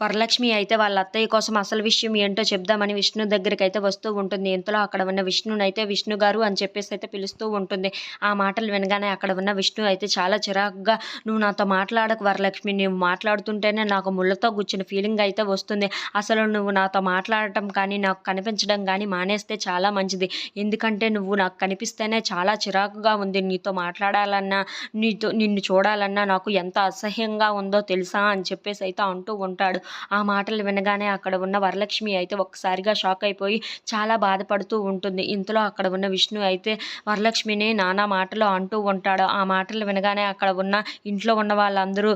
వరలక్ష్మి అయితే వాళ్ళ అత్తయ్య కోసం అసలు విషయం ఏంటో చెప్దామని విష్ణు దగ్గరికి అయితే వస్తూ ఉంటుంది. ఇంతలో అక్కడ ఉన్న విష్ణునైతే విష్ణు గారు అని చెప్పేసి అయితే పిలుస్తూ ఉంటుంది. ఆ మాటలు వినగానే అక్కడ ఉన్న విష్ణు అయితే చాలా చిరాకుగా నువ్వు నాతో మాట్లాడకు వరలక్ష్మి నువ్వు మాట్లాడుతుంటేనే నాకు ముళ్ళతో గుచ్చిన ఫీలింగ్ అయితే వస్తుంది. అసలు నువ్వు నాతో మాట్లాడటం కానీ నాకు కనిపించడం కానీ మానేస్తే చాలా మంచిది. ఎందుకంటే నువ్వు నాకు కనిపిస్తేనే చాలా చిరాకుగా ఉంది. నీతో మాట్లాడాలన్నా నీతో నిన్ను చూడాలన్నా నాకు ఎంత అసహ్యంగా ఉందో తెలుసా? అని చెప్పేసి అయితే అంటూ ఉంటాడు. ఆ మాటలు వినగానే అక్కడ ఉన్న వరలక్ష్మి అయితే ఒక్కసారిగా షాక్ అయిపోయి చాలా బాధపడుతూ ఉంటుంది. ఇంతలో అక్కడ ఉన్న విష్ణు అయితే వరలక్ష్మిని నానా మాటలు అంటూ ఉంటాడు. ఆ మాటలు వినగానే అక్కడ ఉన్న ఇంట్లో ఉన్న వాళ్ళందరూ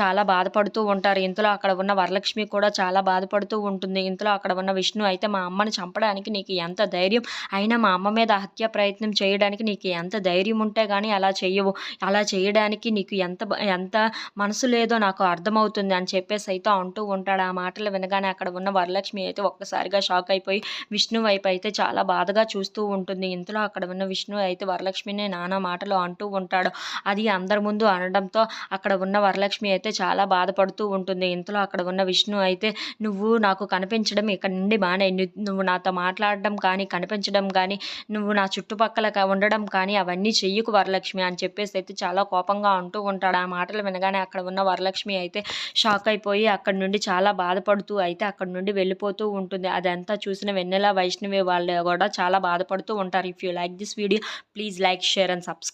చాలా బాధపడుతూ ఉంటారు. ఇంతలో అక్కడ ఉన్న వరలక్ష్మి కూడా చాలా బాధపడుతూ ఉంటుంది. ఇంతలో అక్కడ ఉన్న విష్ణు అయితే మా అమ్మని చంపడానికి నీకు ఎంత ధైర్యం అయినా మా అమ్మ మీద హత్య ప్రయత్నం చేయడానికి నీకు ఎంత ధైర్యం ఉంటే కానీ అలా చేయవు అలా చేయడానికి నీకు ఎంత ఎంత మనసు లేదో నాకు అర్థమవుతుంది అని చెప్పేసి అయితే అంటూ ఉంటాడు. ఆ మాటలు వినగానే అక్కడ ఉన్న వరలక్ష్మి అయితే ఒక్కసారిగా షాక్ అయిపోయి విష్ణు వైపు అయితే చాలా బాధగా చూస్తూ ఉంటుంది. ఇంతలో అక్కడ ఉన్న విష్ణు అయితే వరలక్ష్మిని నానా మాటలు అంటూ ఉంటాడు. అది అందరి ముందు అనడంతో అక్కడ ఉన్న వరలక్ష్మి అయితే చాలా బాధపడుతూ ఉంటుంది. ఇంతలో అక్కడ ఉన్న విష్ణు అయితే నువ్వు నాకు కనిపించడం ఇక్కడ నుండి బాగానే నువ్వు నాతో మాట్లాడడం కానీ కనిపించడం కానీ నువ్వు నా చుట్టుపక్కల ఉండడం కానీ అవన్నీ చెయ్యకు వరలక్ష్మి అని చెప్పేసి అయితే చాలా కోపంగా అంటూ ఉంటాడు. ఆ మాటలు వినగానే అక్కడ ఉన్న వరలక్ష్మి అయితే షాక్ అయిపోయి అక్కడ నుండి నుండి చాలా బాధపడుతూ అయితే అక్కడ నుండి వెళ్ళిపోతూ ఉంటుంది. అదంతా చూసిన వెన్నెల వైష్ణవి వాళ్ళు కూడా చాలా బాధపడుతూ ఉంటారు. If you like this video please like share and subscribe